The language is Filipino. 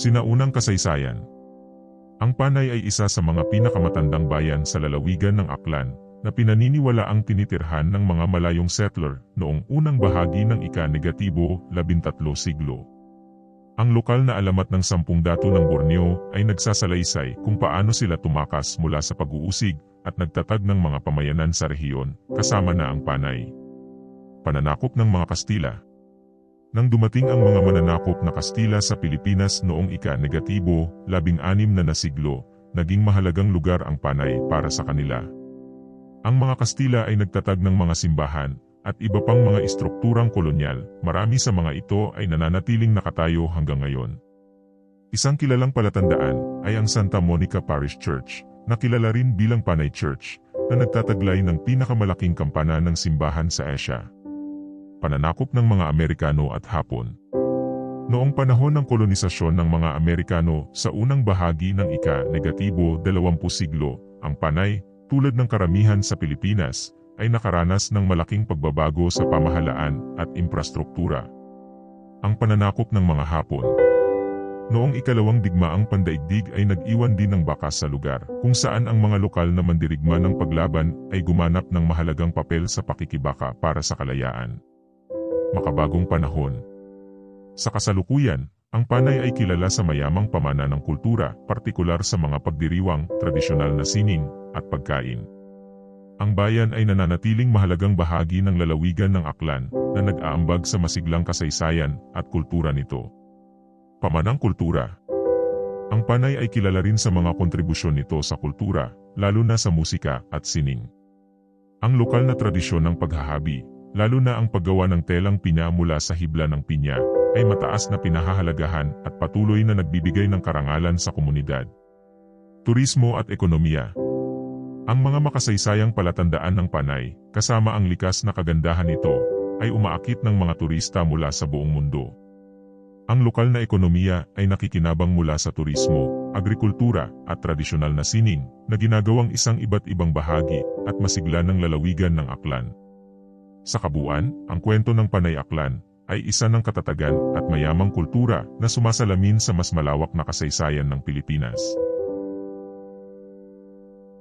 Sinaunang kasaysayan Ang Panay ay isa sa mga pinakamatandang bayan sa lalawigan ng Aklan na pinaniniwala ang tinitirhan ng mga malayong settler noong unang bahagi ng ika-negatibo 13 siglo. Ang lokal na alamat ng sampung dato ng Borneo ay nagsasalaysay kung paano sila tumakas mula sa pag-uusig at nagtatag ng mga pamayanan sa rehiyon, kasama na ang panay. Pananakop ng mga Kastila Nang dumating ang mga mananakop na Kastila sa Pilipinas noong ika-negatibo, labing-anim na nasiglo, naging mahalagang lugar ang panay para sa kanila. Ang mga Kastila ay nagtatag ng mga simbahan, at iba pang mga istrukturang kolonyal, marami sa mga ito ay nananatiling nakatayo hanggang ngayon. Isang kilalang palatandaan ay ang Santa Monica Parish Church, na kilala rin bilang Panay Church, na nagtataglay ng pinakamalaking kampana ng simbahan sa Asia. Pananakop ng mga Amerikano at Hapon Noong panahon ng kolonisasyon ng mga Amerikano sa unang bahagi ng ika-negatibo 20 siglo, ang Panay, tulad ng karamihan sa Pilipinas, ay nakaranas ng malaking pagbabago sa pamahalaan at infrastruktura. Ang pananakop ng mga Hapon Noong ikalawang digmaang pandaigdig ay nag-iwan din ng bakas sa lugar, kung saan ang mga lokal na mandirigma ng paglaban ay gumanap ng mahalagang papel sa pakikibaka para sa kalayaan. Makabagong panahon Sa kasalukuyan, ang panay ay kilala sa mayamang pamana ng kultura, partikular sa mga pagdiriwang, tradisyonal na sining, at pagkain. Ang bayan ay nananatiling mahalagang bahagi ng lalawigan ng Aklan na nag-aambag sa masiglang kasaysayan at kultura nito. Pamanang kultura Ang Panay ay kilala rin sa mga kontribusyon nito sa kultura, lalo na sa musika at sining. Ang lokal na tradisyon ng paghahabi, lalo na ang paggawa ng telang pinya mula sa hibla ng pinya, ay mataas na pinahahalagahan at patuloy na nagbibigay ng karangalan sa komunidad. Turismo at ekonomiya ang mga makasaysayang palatandaan ng Panay, kasama ang likas na kagandahan nito, ay umaakit ng mga turista mula sa buong mundo. Ang lokal na ekonomiya ay nakikinabang mula sa turismo, agrikultura, at tradisyonal na sining, na ginagawang isang iba't ibang bahagi at masigla ng lalawigan ng Aklan. Sa kabuuan, ang kwento ng Panay Aklan ay isa ng katatagan at mayamang kultura na sumasalamin sa mas malawak na kasaysayan ng Pilipinas.